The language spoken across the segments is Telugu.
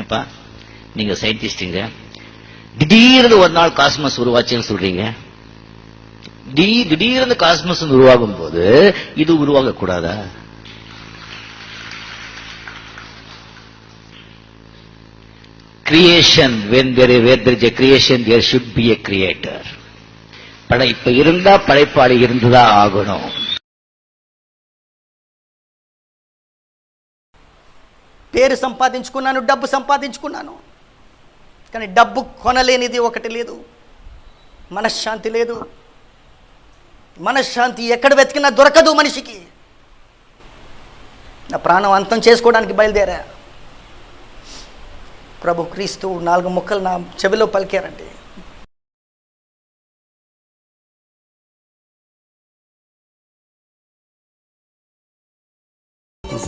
எப்பா நீங்க சயின்டிஸ்டுங்க திடீர்னு ஒரு நாள் காஸ்மஸ் உருவாச்சுன்னு சொல்றீங்க. திடீர் திடீர்னு காஸ்மஸ் உருவாகும் போது இது உருவாக கூடாதா creation when there is where there is a creation there should be படைப்பு இருந்தா படைப்பாளி இருந்துதான் ஆகணும். పేరు సంపాదించుకున్నాను డబ్బు సంపాదించుకున్నాను. కానీ డబ్బు కొనలేనిది ఒకటి లేదు. మనశ్శాంతి లేదు. మనశ్శాంతి ఎక్కడ వెతికినా దొరకదు మనిషికి. నా ప్రాణం అంతం చేసుకోవడానికి బయలుదేరా. ప్రభు క్రీస్తు నాలుగు ముక్కలు నా చెవిలో పలికారండి.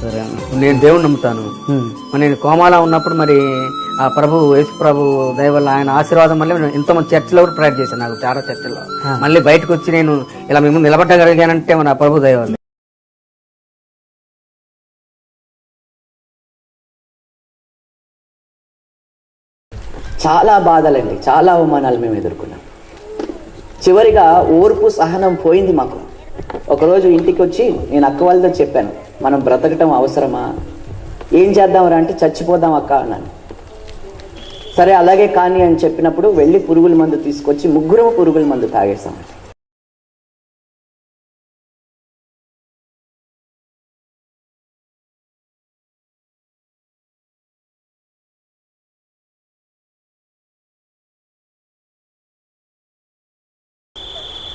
సరే అన్న. నేను దేవుని నమ్ముతాను. మరి నేను కోమాలో ఉన్నప్పుడు మరి ఆ ప్రభు యేసు ప్రభు దయ వల్ల ఆయన ఆశీర్వాదం వల్ల నేను ఎంతోమంది చర్చిలో కూడా ప్రేయర్ చేశాను నాకు చాలా చర్చల్లో మళ్ళీ బయటకు వచ్చి నేను ఇలా మీ ముందు నిలబడగలిగానంటే మన ప్రభు దయ వల్ల. చాలా బాధలండి. చాలా అవమానాలు మేము ఎదుర్కొన్నాం. చివరిగా ఓర్పు సహనం పోయింది మాకు. ఒకరోజు ఇంటికి వచ్చి నేను అక్క వాళ్ళతో చెప్పాను. మనం బ్రతకటం అవసరమా? ఏం చేద్దాం అంటే చచ్చిపోదాం అక్క అన్నాను. సరే అలాగే కానీ అని చెప్పినప్పుడు వెళ్ళి పురుగుల మందు తీసుకొచ్చి ముగ్గురు పురుగుల మందు తాగేసాం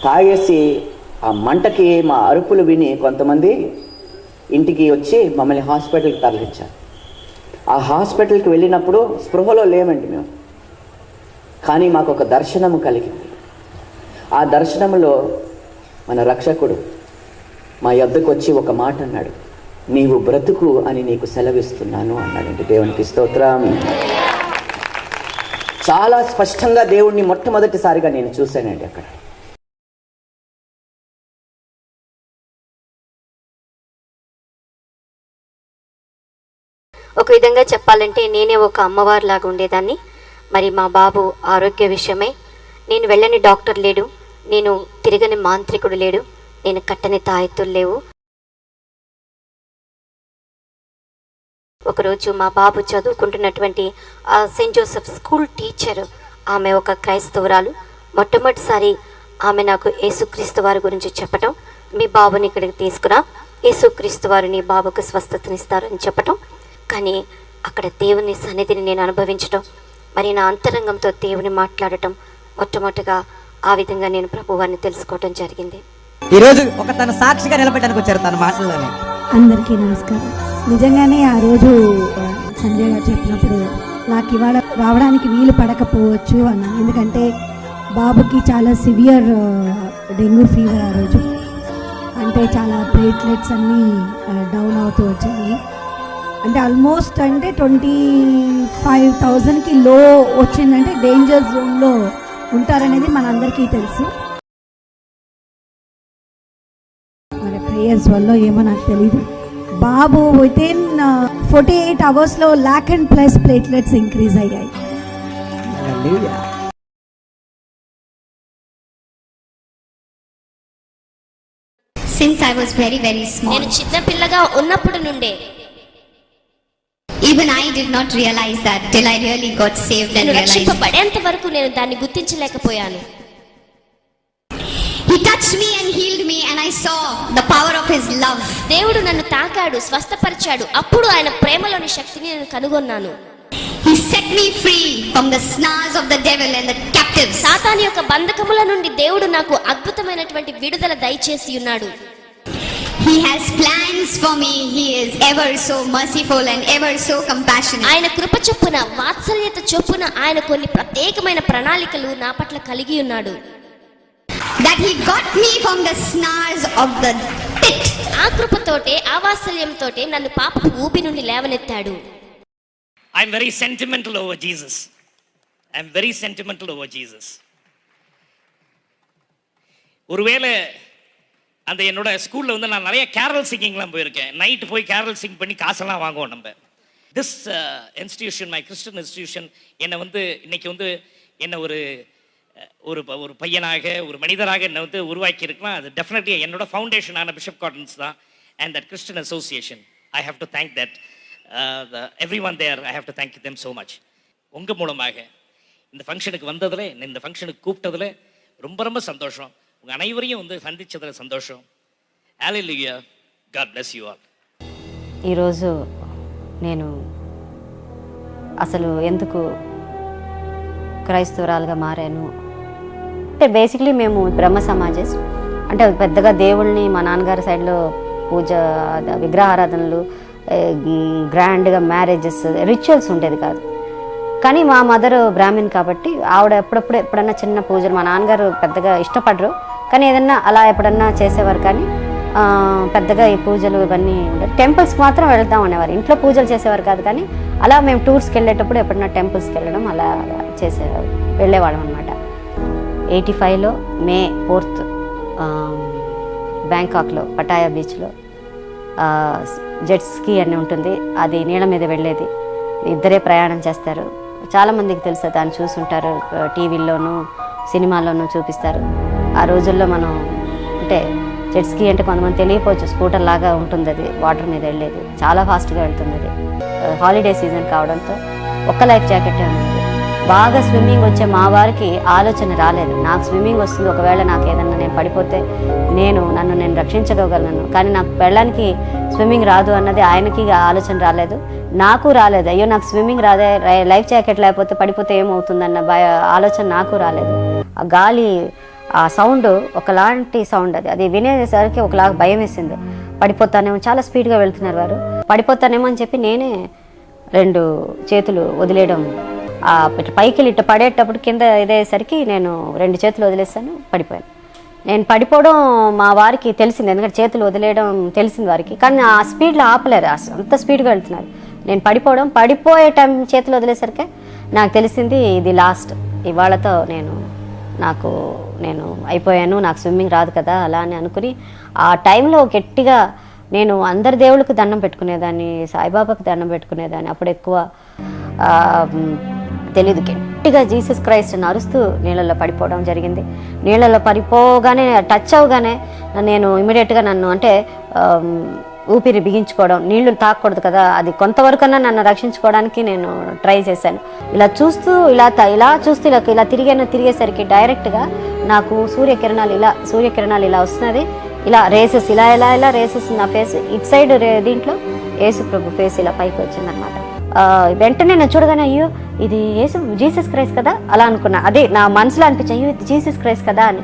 తాగేసి ఆ మంటకి మా అరుపులు విని కొంతమంది ఇంటికి వచ్చి మమ్మల్ని హాస్పిటల్కి తరలించారు. ఆ హాస్పిటల్కి వెళ్ళినప్పుడు స్పృహలో లేమండి మేము. కానీ మాకు ఒక దర్శనము కలిగింది. ఆ దర్శనములో మన రక్షకుడు మా యొద్దకు వచ్చి ఒక మాట అన్నాడు. నీవు బ్రతుకు అని నీకు సెలవిస్తున్నాను అన్నాడండి. దేవునికి స్తోత్రం. చాలా స్పష్టంగా దేవుణ్ణి మొట్టమొదటిసారిగా నేను చూశానండి అక్కడ. ఒక విధంగా చెప్పాలంటే నేనే ఒక అమ్మవారిలాగా ఉండేదాన్ని. మరి మా బాబు ఆరోగ్య విషయమై. నేను వెళ్ళని డాక్టర్ లేడు. నేను తిరగని మాంత్రికుడు లేడు. నేను కట్టని తాయెత్తులు లేవు. ఒకరోజు మా బాబు చదువుకుంటున్నటువంటి ఆ సెయింట్ జోసెఫ్ స్కూల్ టీచర్ ఆమె ఒక క్రైస్తవురాలు. మొట్టమొదటిసారి ఆమె నాకు యేసుక్రీస్తు వారి గురించి చెప్పటం. మీ బాబుని ఇక్కడికి తీసుకురా. యేసుక్రీస్తు వారు నీ బాబుకు స్వస్థతనిస్తారని చెప్పటం. కానీ అక్కడ దేవుని సన్నిధిని నేను అనుభవించటం మరి నా అంతరంగంతో దేవుని మాట్లాడటం మొట్టమొదటిగా ఆ విధంగా నేను ప్రభువాన్ని తెలుసుకోవటం జరిగింది. ఈరోజు ఒక తన సాక్షిగా నిలబెట్టడానికి వచ్చారు తన మాటల్లోనే. అందరికీ నమస్కారం. నిజంగానే ఆ రోజు సంజయ్ గారు చెప్పినప్పుడు నాకు ఇవాళ రావడానికి వీలు పడకపోవచ్చు అన్నాను ఎందుకంటే బాబుకి చాలా సివియర్ డెంగ్యూ ఫీవర్ ఆ రోజు. అంటే చాలా ప్లేట్లెట్స్ అన్నీ డౌన్ అవుతూ వచ్చాయి. అంటే ఆల్మోస్ట్ అంటే ట్వంటీ ఫైవ్ థౌజండ్కి లో వచ్చిందంటే డేంజర్ జోన్లో ఉంటారనేది మనందరికీ తెలుసు మరి ప్రేయర్స్ వల్ల ఏమో నాకు తెలీదు బాబు విత్ ఇన్ ఫార్టీ ఎయిట్ అవర్స్లో lakh and plus platelets increase అయ్యాయి hallelujah. since I was very, very small. నేను చిన్న పిల్లగా ఉన్నప్పటి నుండే Even I did not realize that till I really got saved and నేను realized. రక్షింపబడేంత వరకు నేను దాన్ని గుర్తించలేకపోయాను He touched me and healed me, and I saw the power of His love. దేవుడు నన్ను తాకాడు స్వస్థపరిచాడు అప్పుడు ఆయన ప్రేమలోని శక్తిని నేను కనుగొన్నాను He set me free from the snares of the devil and the captives. సాతాను యొక్క బంధకముల నుండి దేవుడు నాకు అద్భుతమైనటువంటి విడుదల దయచేసి ఉన్నాడు He has plans for me. He is ever so merciful and ever so compassionate. ఆయన కృప చొప్పున వాత్సల్యత చొప్పున ఆయన కొన్ని ప్రత్యేకమైన ప్రణాళికలు నా పట్ల కలిగి ఉన్నాడు That He got me from the snares of the pit. ఆ కృపతోటే ఆ వాత్సల్యంతోటే నన్ను పాపపు ఊపి నుండి లేవనెత్తాడు I'm very sentimental over Jesus. I'm very sentimental over Jesus. ஒருவேளை அந்த என்னோட ஸ்கூலில் வந்து நான் நிறைய கேரல் சிங்கிங்லாம் போயிருக்கேன். நைட்டு போய் கேரல் சிங் பண்ணி காசெல்லாம் வாங்குவோம் நம்ம. This institution my Christian institution என்னை வந்து இன்னைக்கு வந்து என்னை ஒரு ஒரு ப- ஒரு பையனாக ஒரு மனிதராக என்னை வந்து உருவாக்கி இருக்கலாம் அது டெஃபினெட்லி என்னோட ஃபவுண்டேஷனான பிஷப் காட்டன்ஸ் தான். And that Christian association I have to thank that every one there I have to thank them so much உங்கள் மூலமாக இந்த ஃபங்க்ஷனுக்கு வந்ததில் இந்த ஃபங்க்ஷனுக்கு கூப்பிட்டதில் ரொம்ப ரொம்ப சந்தோஷம். உங்கள் அனைவரையும் வந்து சந்திச்சதில் சந்தோஷம் Hallelujah. God bless you all. ఈరోజు నేను అసలు ఎందుకు క్రైస్తవురాలుగా మారాను అంటే బేసిక్లీ మేము బ్రహ్మ సమాజస్ అంటే పెద్దగా దేవుళ్ళని మా నాన్నగారి సైడ్లో పూజ అద- విగ్రహారాధనలు ఏ, గ్రాండ్గా మ్యారేజెస్ రిచువల్స్ ఉండేది కాదు కానీ మా మదర్ బ్రాహ్మణ్ కాబట్టి ఆవిడ ఎప్పుడప్పుడు ఎప్పుడన్నా చిన్న పూజలు మా నాన్నగారు పెద్దగా ఇష్టపడరు కానీ ఏదన్నా అలా ఎప్పుడన్నా చేసేవారు కానీ పెద్దగా ఈ పూజలు ఇవన్నీ ఉండదు టెంపుల్స్కి మాత్రం వెళ్తాం అనేవారు ఇంట్లో పూజలు చేసేవారు కాదు కానీ అలా మేము టూర్స్కి వెళ్ళేటప్పుడు ఎప్పుడన్నా టెంపుల్స్కి వెళ్ళడం అలా చేసే వెళ్ళేవాళ్ళం అనమాట ఎయిటీ ఫైవ్లో మే ఫోర్త్ బ్యాంకాక్లో పటాయా బీచ్లో జెట్ స్కీ అని ఉంటుంది. అది నీళ్ళ మీద వెళ్ళేది. ఇద్దరే ప్రయాణం చేస్తారు. చాలామందికి తెలుసు దాన్ని చూసుంటారు. టీవీల్లోనూ సినిమాల్లోనూ చూపిస్తారు. ఆ రోజుల్లో మనం అంటే జెట్ స్కీ అంటే కొంతమంది తెలియపోవచ్చు స్కూటర్ లాగా ఉంటుంది అది వాటర్ మీద వెళ్ళేది. చాలా ఫాస్ట్గా వెళ్తుంది అది హాలిడే సీజన్ కావడంతో ఒక్క లైఫ్ జాకెట్ ఉంది బాగా స్విమ్మింగ్ వచ్చే మా వారికి ఆలోచన రాలేదు. నాకు స్విమ్మింగ్ వస్తుంది ఒకవేళ నాకు ఏదన్నా నేను పడిపోతే నేను నన్ను నేను రక్షించగలను కానీ నాకు వెళ్ళడానికి స్విమ్మింగ్ రాదు అన్నది ఆయనకి ఆలోచన రాలేదు. నాకు రాలేదు. అయ్యో నాకు స్విమ్మింగ్ రాదే లైఫ్ జాకెట్ లేకపోతే పడిపోతే ఏమవుతుందన్న భయ ఆలోచన నాకు రాలేదు. ఆ గాలి ఆ సౌండ్ ఒకలాంటి సౌండ్ అది. అది వినేసరికి ఒకలాగా భయం వేసింది పడిపోతానేమో చాలా స్పీడ్గా వెళ్తున్నారు వారు. పడిపోతానేమో అని చెప్పి నేనే రెండు చేతులు వదిలేయడం ఇట్లా పైకి వెళ్ళి ఇట్లా పడేటప్పుడు కింద ఇదేసరికి నేను రెండు చేతులు వదిలేసాను పడిపోయాను. నేను పడిపోవడం మా వారికి తెలిసింది ఎందుకంటే చేతులు వదిలేయడం తెలిసింది వారికి. కానీ ఆ స్పీడ్లో ఆపలేరు అసలు అంత స్పీడ్గా వెళ్తున్నారు. నేను పడిపోవడం పడిపోయే టైం చేతులు వదిలేసరికి నాకు తెలిసింది ఇది లాస్ట్. ఇవాళతో నేను నాకు నేను అయిపోయాను నాకు స్విమ్మింగ్ రాదు కదా అలా అని అనుకుని ఆ టైంలో గట్టిగా నేను అందరి దేవుళ్ళకి దండం పెట్టుకునేదాన్ని సాయిబాబాకి దండం పెట్టుకునేదాన్ని. అప్పుడు ఎక్కువ తెలియదు గట్టిగా జీసస్ క్రైస్ట్ అరుస్తూ నీళ్ళల్లో పడిపోవడం జరిగింది. నీళ్ళల్లో పడిపోగానే టచ్ అవగానే నేను ఇమీడియట్గా నన్ను అంటే ఊపిరి బిగించుకోవడం నీళ్ళు తాకూడదు కదా అది కొంతవరకన్నా నన్ను రక్షించుకోవడానికి నేను ట్రై చేశాను. ఇలా చూస్తూ ఇలా త- ఇలా చూస్తూ ఇలా ఇలా తిరిగాను తిరిగేసరికి డైరెక్ట్గా నాకు సూర్యకిరణాలు ఇలా సూర్యకిరణాలు ఇలా వస్తున్నది. ఇలా రేసెస్ ఇలా ఇలా ఇలా రేసెస్ నా ఫేస్ ఇట్ సైడ్ దీంట్లో యేసుప్రభు ఫేస్ ఇలా పైకి వచ్చిందనమాట వెంటనే నేను చూడగానే అయ్యో ఇది యేసు జీసస్ క్రైస్ట్ కదా? అలా అనుకున్నా. అదే నా మనసులో అనిపించి అయ్యో ఇది జీసస్ క్రైస్ట్ కదా అని.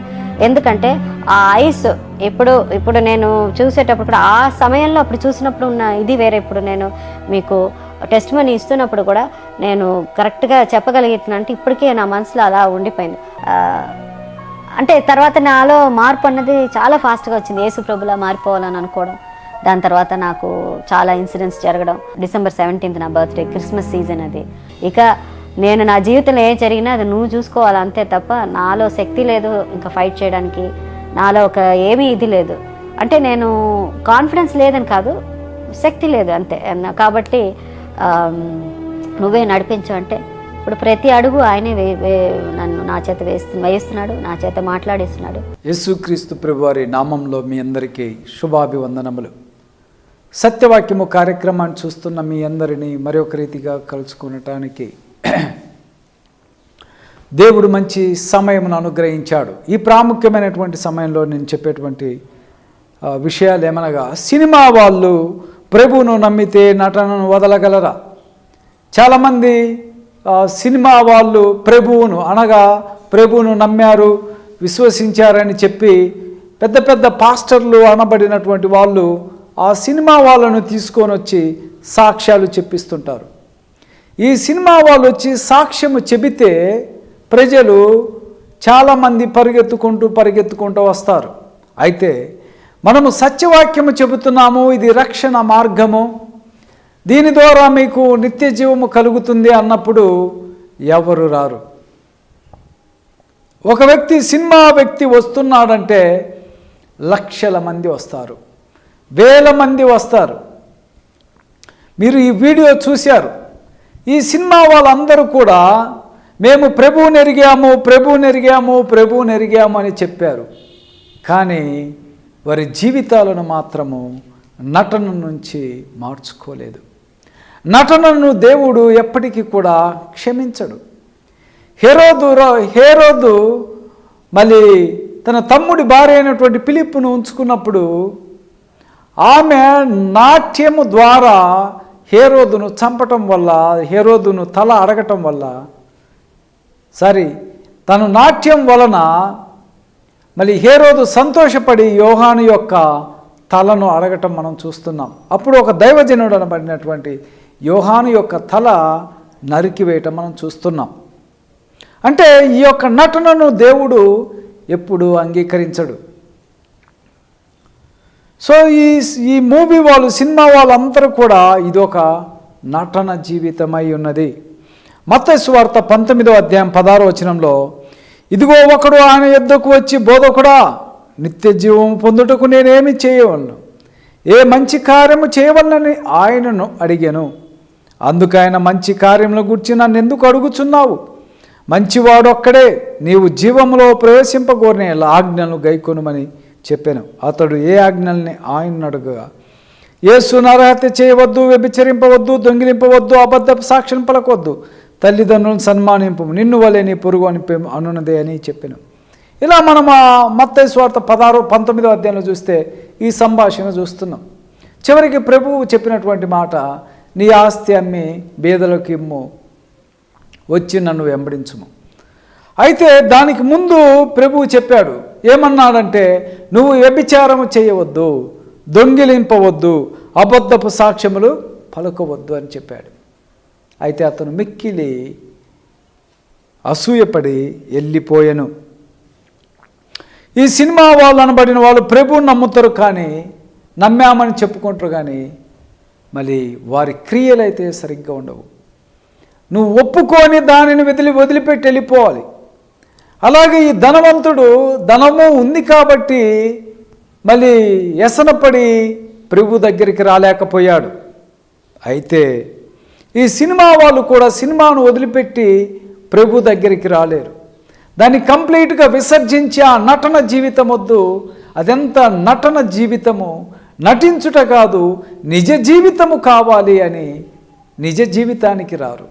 ఎందుకంటే ఆ ఐస్ ఇప్పుడు ఇప్పుడు నేను చూసేటప్పుడు కూడా ఆ సమయంలో అప్పుడు చూసినప్పుడు ఉన్న ఇది వేరే. ఇప్పుడు నేను మీకు టెస్ట్ మనీ ఇస్తున్నప్పుడు కూడా నేను కరెక్ట్గా చెప్పగలుగుతున్నా అంటే ఇప్పటికే నా మనసులో అలా ఉండిపోయింది. అంటే తర్వాత నాలో మార్పు అన్నది చాలా ఫాస్ట్గా వచ్చింది. యేసు ప్రభులా మారిపోవాలని అనుకోవడం. దాని తర్వాత నాకు చాలా ఇన్సిడెంట్స్ జరగడం. డిసెంబర్ సెవెంటీన్త్ నా బర్త్డే క్రిస్మస్ సీజన్ అది. ఇక నేను నా జీవితంలో ఏం జరిగినా అది నువ్వు చూసుకోవాలి అంతే తప్ప నాలో శక్తి లేదు ఇంకా ఫైట్ చేయడానికి. నాలో ఒక ఏమీ ఇది లేదు. అంటే నేను కాన్ఫిడెన్స్ లేదని కాదు శక్తి లేదు అంతే. కాబట్టి నువ్వే నడిపించు అంటే ఇప్పుడు ప్రతి అడుగు ఆయనే వే వే- నన్ను నా చేత వేస్తు వేస్తున్నాడు నా చేత మాట్లాడిస్తున్నాడు. యేసుక్రీస్తు ప్రభువారి నామంలో మీ అందరికీ శుభాభివందనములు. సత్యవాక్యము కార్యక్రమాన్ని చూస్తున్న మీ అందరినీ మరొక రీతిగా కలుసుకునటానికి దేవుడు మంచి సమయమును అనుగ్రహించాడు. ఈ ప్రాముఖ్యమైనటువంటి సమయంలో నేను చెప్పేటువంటి విషయాలు ఏమనగా సినిమా వాళ్ళు ప్రభువును నమ్మితే నటనను వదలగలరా? చాలామంది సినిమా వాళ్ళు ప్రభువును అనగా ప్రభువును నమ్మారు విశ్వసించారని చెప్పి పెద్ద పెద్ద పాస్టర్లు అనబడినటువంటి వాళ్ళు ఆ సినిమా వాళ్ళను తీసుకొని వచ్చి సాక్ష్యాలు చెప్పిస్తుంటారు. ఈ సినిమా వాళ్ళు వచ్చి సాక్ష్యము చెబితే ప్రజలు చాలామంది పరిగెత్తుకుంటూ పరిగెత్తుకుంటూ వస్తారు. అయితే మనము సత్యవాక్యము చెబుతున్నాము ఇది రక్షణ మార్గము. దీని ద్వారా మీకు నిత్య జీవము కలుగుతుంది అన్నప్పుడు ఎవరు రారు? ఒక వ్యక్తి సినిమా వ్యక్తి వస్తున్నాడంటే లక్షల మంది వస్తారు. వేల మంది వస్తారు. మీరు ఈ వీడియో చూశారు. ఈ సినిమా వాళ్ళందరూ కూడా మేము ప్రభువుని ఎరిగాము ప్రభువుని ఎరిగాము ప్రభువుని ఎరిగాము అని చెప్పారు. కానీ వారి జీవితాలను మాత్రము నటన నుంచి మార్చుకోలేదు. నటనను దేవుడు ఎప్పటికీ కూడా క్షమించడు. హేరోదు హేరోదు మళ్ళీ తన తమ్ముడి భార్య అయినటువంటి పిలిప్పును ఉంచుకున్నప్పుడు ఆమె నాట్యము ద్వారా హేరోదును చంపటం వల్ల హేరోదును తల అడగటం వల్ల సారీ తను నాట్యం వలన మళ్ళీ హేరోదు సంతోషపడి యోహాను యొక్క తలను అడగటం మనం చూస్తున్నాం. అప్పుడు ఒక దైవజనుడు అనబడినటువంటి యోహాను యొక్క తల నరికివేయటం మనం చూస్తున్నాం. అంటే ఈ యొక్క నటనను దేవుడు ఎప్పుడు అంగీకరించడు. సో ఈ ఈ మూవీ వాళ్ళు సినిమా వాళ్ళందరూ కూడా ఇదొక నటన జీవితమై ఉన్నది. మత్తయి వార్త పంతొమ్మిదో అధ్యాయం పదారో వచనంలో ఇదిగో ఒకడు ఆయన యుద్ధకు వచ్చి బోధకుడా నిత్య జీవం పొందుటకు నేనేమి చేయవలను? ఏ మంచి కార్యము చేయవలనని ఆయనను అడిగాను. అందుకైన ఆయన మంచి కార్యముల గురించి నన్ను ఎందుకు అడుగుచున్నావు మంచివాడు ఒక్కడే నీవు జీవంలో ప్రవేశింపగోరిన ఆజ్ఞలను గైకొనుమని చెప్పాను. అతడు ఏ ఆజ్ఞల్ని ఆయన అడుగగా యేసు నరహత్య చేయవద్దు వ్యభిచరింపవద్దు దొంగిలింపవద్దు అబద్ధ సాక్ష్యం పలకొద్దు తల్లిదండ్రులను సన్మానింపు నిన్ను వలె నీ పొరుగు అనిపే అనున్నదే అని చెప్పాను. ఇలా మనం ఆ మత్తయి స్వార్థ పదహారు పంతొమ్మిదో అధ్యాయంలో చూస్తే ఈ సంభాషణ చూస్తున్నాం. చివరికి ప్రభువు చెప్పినటువంటి మాట నీ ఆస్తి అమ్మి బీదలకు ఇమ్ము వచ్చి నన్ను వెంబడించుము. అయితే దానికి ముందు ప్రభువు చెప్పాడు ఏమన్నాడంటే నువ్వు వ్యభిచారము చేయవద్దు దొంగిలింపవద్దు అబద్ధపు సాక్ష్యములు పలుకవద్దు అని చెప్పాడు. అయితే అతను మిక్కిలి అసూయపడి వెళ్ళిపోయాను ఈ సినిమా వాళ్ళు అనబడిన వాళ్ళు ప్రభువుని నమ్ముతారు కానీ నమ్మామని చెప్పుకుంటారు కానీ మళ్ళీ వారి క్రియలు అయితే సరిగ్గా ఉండవు. నువ్వు ఒప్పుకొని దానిని వదిలి వదిలిపెట్టి వెళ్ళిపోవాలి. అలాగే ఈ ధనవంతుడు ధనము ఉంది కాబట్టి మళ్ళీ వ్యసనపడి ప్రభు దగ్గరికి రాలేకపోయాడు. అయితే ఈ సినిమా వాళ్ళు కూడా సినిమాను వదిలిపెట్టి ప్రభు దగ్గరికి రాలేరు. దాన్ని కంప్లీట్గా విసర్జించి ఆ నటన జీవితం వద్దు అదెంత నటన జీవితము? నటించుట కాదు నిజ జీవితము కావాలి అని నిజ జీవితానికి రారు.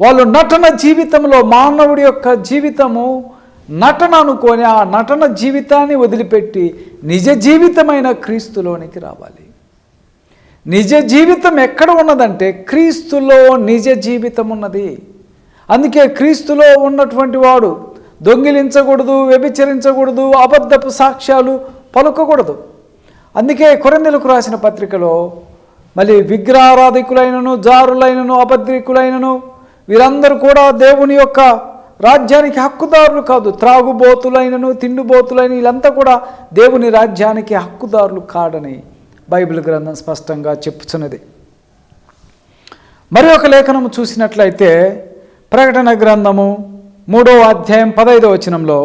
వాళ్ళు నటన జీవితంలో మానవుడి యొక్క జీవితము నటన అనుకొని ఆ నటన జీవితాన్ని వదిలిపెట్టి నిజ జీవితమైన క్రీస్తులోనికి రావాలి. నిజ జీవితం ఎక్కడ ఉన్నదంటే క్రీస్తులో నిజ జీవితం ఉన్నది. అందుకే క్రీస్తులో ఉన్నటువంటి వాడు దొంగిలించకూడదు వ్యభిచరించకూడదు అబద్ధపు సాక్ష్యాలు పలుకకూడదు. అందుకే కొరందెలకు రాసిన పత్రికలో మళ్ళీ విగ్రహారాధికులైనను జారులైనను అభద్రికులైనను వీరందరూ కూడా దేవుని యొక్క రాజ్యానికి హక్కుదారులు కాదు. త్రాగుబోతులైనను తిండిబోతులైన వీళ్ళంతా కూడా దేవుని రాజ్యానికి హక్కుదారులు కాడని బైబిల్ గ్రంథం స్పష్టంగా చెప్పుచున్నది. మరి ఒక లేఖనము చూసినట్లయితే ప్రకటన గ్రంథము మూడో అధ్యాయం పదైదో వచనంలో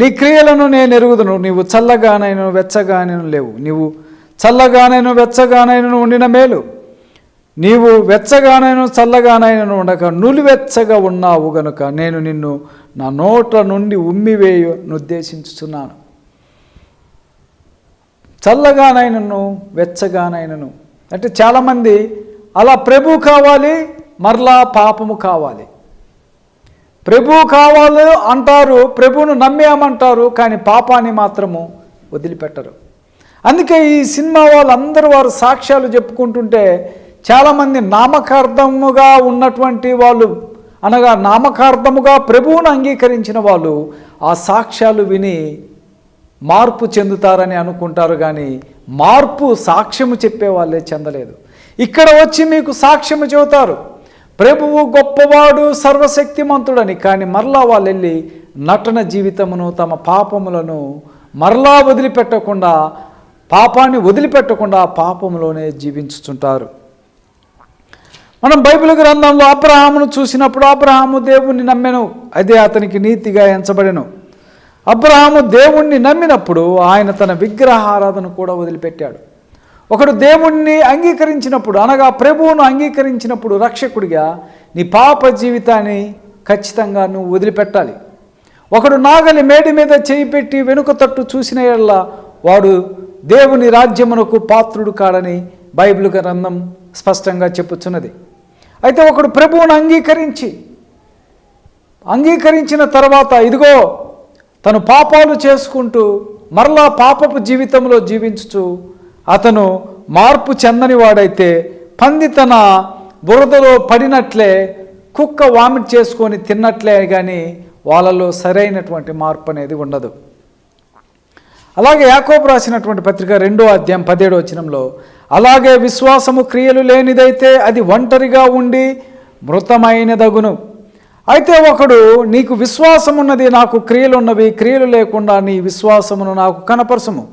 నీ క్రియలను నేను ఎరుగుదును నీవు చల్లగానైనను వెచ్చగానైనను లేవు. నీవు చల్లగానైను వెచ్చగానైనను ఉండిన మేలు. నీవు వెచ్చగానైనా చల్లగానైనా ఉండక నులివెచ్చగా ఉన్నావు గనుక నేను నిన్ను నా నోట్ల నుండి ఉమ్మివేయునుద్దేశించుచున్నాను చల్లగానైనను వెచ్చగానైనను. అంటే చాలామంది అలా ప్రభు కావాలి మరలా పాపము కావాలి. ప్రభు కావాలి అంటారు ప్రభువును నమ్మేయమంటారు కానీ పాపాన్ని మాత్రము వదిలిపెట్టరు. అందుకే ఈ సినిమా వాళ్ళందరూ వారు సాక్ష్యాలు చెప్పుకుంటుంటే చాలామంది నామకార్థముగా ఉన్నటువంటి వాళ్ళు అనగా నామకార్థముగా ప్రభువును అంగీకరించిన వాళ్ళు ఆ సాక్ష్యాలు విని మార్పు చెందుతారని అనుకుంటారు కానీ మార్పు సాక్ష్యము చెప్పే వాళ్ళే చెందలేదు. ఇక్కడ వచ్చి మీకు సాక్ష్యము చెబుతారు. ప్రభువు గొప్పవాడు సర్వశక్తిమంతుడని కానీ మరలా వాళ్ళు వెళ్ళి నటన జీవితమును తమ పాపములను మరలా వదిలిపెట్టకుండా పాపాన్ని వదిలిపెట్టకుండా పాపములోనే జీవించుతుంటారు మనం బైబిల్ గ్రంథంలో అబ్రహామును చూసినప్పుడు అబ్రహాము దేవుణ్ణి నమ్మెను. అదే అతనికి నీతిగా ఎంచబడెను. అబ్రహాము దేవుణ్ణి నమ్మినప్పుడు ఆయన తన విగ్రహారాధన కూడా వదిలిపెట్టాడు. ఒకడు దేవుణ్ణి అంగీకరించినప్పుడు అనగా ప్రభువును అంగీకరించినప్పుడు రక్షకుడిగా నీ పాప జీవితాన్ని ఖచ్చితంగా నువ్వు వదిలిపెట్టాలి. ఒకడు నాగలి మేడి మీద చేయి పెట్టి వెనుక తట్టు చూసిన ఎడల వాడు దేవుని రాజ్యమునకు పాత్రుడు కాడని బైబిల్ గ్రంథం స్పష్టంగా చెప్పుచున్నది. అయితే ఒకడు ప్రభువును అంగీకరించి అంగీకరించిన తర్వాత ఇదిగో తను పాపాలు చేసుకుంటూ మరలా పాపపు జీవితంలో జీవించుచు అతను మార్పు చెందని వాడైతే పంది తన బురదలో పడినట్లే కుక్క వామిట్ చేసుకొని తిన్నట్లే కానీ వాళ్ళలో సరైనటువంటి మార్పు అనేది ఉండదు. అలాగే యాకోబు రాసినటువంటి పత్రిక రెండో అధ్యాయం పదిహేడు వచనంలో అలాగే విశ్వాసము క్రియలు లేనిదైతే అది ఒంటరిగా ఉండి మృతమైనదగును. అయితే ఒకడు నీకు విశ్వాసమున్నది నాకు క్రియలు ఉన్నవి క్రియలు లేకుండా నీ విశ్వాసమును నాకు కనపరచము.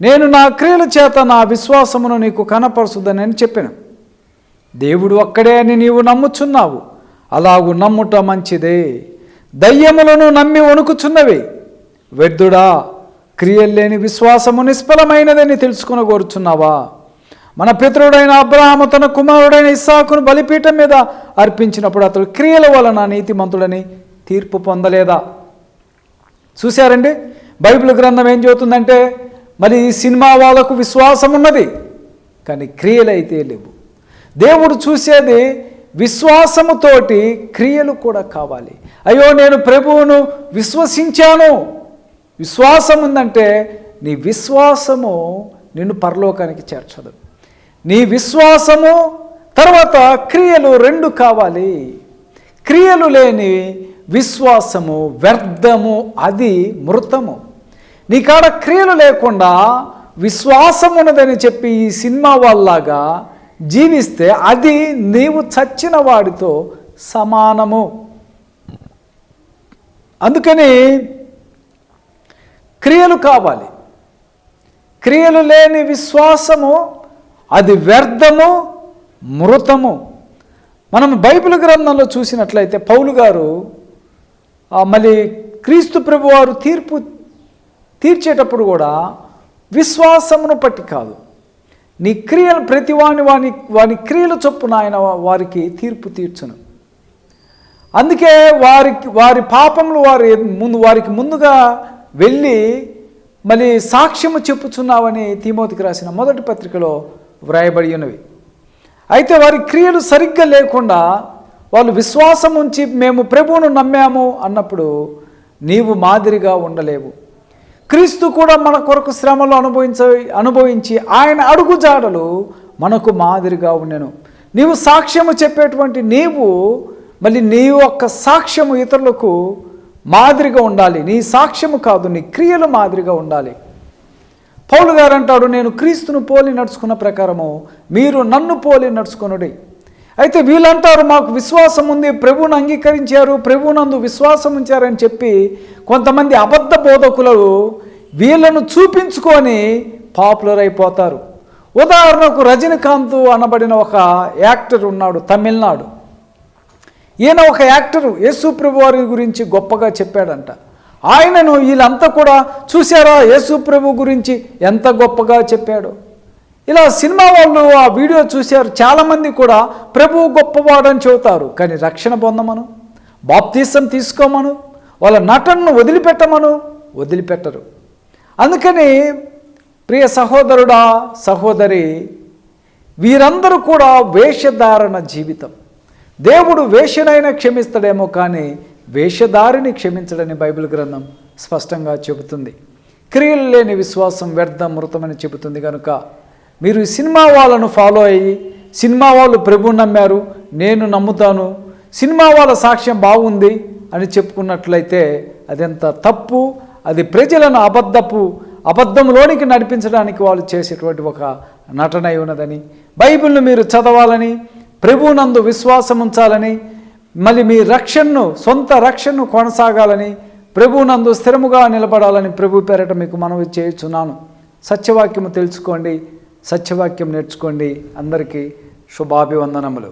నేను నా క్రియల చేత నా విశ్వాసమును నీకు కనపరచుదని అని చెప్పాను. దేవుడు ఒక్కడే అని నీవు నమ్ముచున్నావు. అలాగు నమ్ముట మంచిదే. దయ్యములను నమ్మి వణుకుచున్నవి. వ్యర్థుడా క్రియలు లేని విశ్వాసము నిష్ఫలమైనదని తెలుసుకుని కోరుచున్నావా మన పితరుడైన అబ్రహాము తన కుమారుడైన ఇస్సాకును బలిపీఠం మీద అర్పించినప్పుడు అతడు క్రియల వలన నీతిమంతుడని తీర్పు పొందలేదా? చూశారండి? బైబిల్ గ్రంథం ఏం చెబుతుందంటే మరి ఈ సినిమా వాళ్ళకు విశ్వాసం ఉన్నది కానీ క్రియలు అయితే లేవు. దేవుడు చూసేది విశ్వాసముతోటి క్రియలు కూడా కావాలి. అయ్యో నేను ప్రభువును విశ్వసించాను. విశ్వాసం ఉందంటే నీ విశ్వాసము నిన్ను పరలోకానికి చేర్చదు. నీ విశ్వాసము తర్వాత క్రియలు రెండు కావాలి. క్రియలు లేని విశ్వాసము వ్యర్థము అది మృతము. నీ కాడ క్రియలు లేకుండా విశ్వాసం ఉన్నదని చెప్పి ఈ సినిమా వాళ్ళలాగా జీవిస్తే అది నీవు చచ్చిన వాడితో సమానము. అందుకని క్రియలు కావాలి. క్రియలు లేని విశ్వాసము అది వ్యర్థము మృతము. మనం బైబిల్ గ్రంథంలో చూసినట్లయితే పౌలు గారు మళ్ళీ క్రీస్తు ప్రభువారు తీర్పు తీర్చేటప్పుడు కూడా విశ్వాసమును పట్టి కాదు. నీ క్రియలు ప్రతివాని వాని వాని క్రియలు క్రియల చొప్పున ఆయన వారికి తీర్పు తీర్చును. అందుకే వారికి వారి పాపములు వారి ముందు వారికి ముందుగా వెళ్ళి మళ్ళీ సాక్ష్యము చెప్పుచున్నావని తీమోతికి రాసిన మొదటి పత్రికలో వ్రాయబడి ఉన్నవి అయితే వారి క్రియలు సరిగ్గా లేకుండా వాళ్ళు విశ్వాసం ఉంచి మేము ప్రభువును నమ్మాము అన్నప్పుడు నీవు మాదిరిగా ఉండలేవు. క్రీస్తు కూడా మన కొరకు శ్రమలు అనుభవించ అనుభవించి ఆయన అడుగుజాడలు మనకు మాదిరిగా ఉండెను. నీవు సాక్ష్యము చెప్పేటువంటి నీవు మళ్ళీ నీ యొక్క సాక్ష్యము ఇతరులకు మాదిరిగా ఉండాలి. నీ సాక్ష్యము కాదు నీ క్రియలు మాదిరిగా ఉండాలి. పౌలు గారు అంటాడు నేను క్రీస్తును పోలి నడుచుకున్న ప్రకారము మీరు నన్ను పోలి నడుచుకొనుడి. అయితే వీళ్ళంటారు మాకు విశ్వాసం ఉంది ప్రభువును అంగీకరించారు ప్రభువునందు విశ్వాసం ఉంచారని చెప్పి కొంతమంది అబద్ధ బోధకులు వీళ్ళను చూపించుకొని పాపులర్ అయిపోతారు ఉదాహరణకు రజనీకాంత్ అనబడిన ఒక యాక్టర్ ఉన్నాడు తమిళనాడు. ఈయన ఒక యాక్టరు యేసు ప్రభు వారి గురించి గొప్పగా చెప్పాడంట. ఆయనను వీళ్ళంతా కూడా చూసారా యేసు ప్రభు గురించి ఎంత గొప్పగా చెప్పాడు. ఇలా సినిమా వాళ్ళు ఆ వీడియో చూశారు. చాలామంది కూడా ప్రభు గొప్పవాడని చెబుతారు. కానీ రక్షణ పొందమను బాప్తీసం తీసుకోమను వాళ్ళ నటనను వదిలిపెట్టమను వదిలిపెట్టరు. అందుకని ప్రియ సహోదరుడా సహోదరి వీరందరూ కూడా వేషధారణ జీవితం. దేవుడు వేషనైనా క్షమిస్తాడేమో కానీ వేషధారిని క్షమించడని బైబిల్ గ్రంథం స్పష్టంగా చెబుతుంది. క్రియలు లేని విశ్వాసం వ్యర్థ మృతమని చెబుతుంది కనుక మీరు సినిమా వాళ్ళను ఫాలో అయ్యి సినిమా వాళ్ళు ప్రభు నమ్మారు నేను నమ్ముతాను సినిమా వాళ్ళ సాక్ష్యం బాగుంది అని చెప్పుకున్నట్లయితే అదెంత తప్పు అది ప్రజలను అబద్ధపు అబద్ధంలోనికి నడిపించడానికి వాళ్ళు చేసేటువంటి ఒక నటన అయి ఉన్నదని బైబిల్ను మీరు చదవాలని ప్రభువునందు విశ్వాసం ఉంచాలని మళ్ళీ మీ రక్షణను సొంత రక్షణను కొనసాగాలని ప్రభునందు స్థిరముగా నిలబడాలని ప్రభు పేరట మీకు మనవి చేయుచున్నాను. సత్యవాక్యము తెలుసుకోండి సత్యవాక్యం నేర్చుకోండి. అందరికీ శుభాభివందనములు.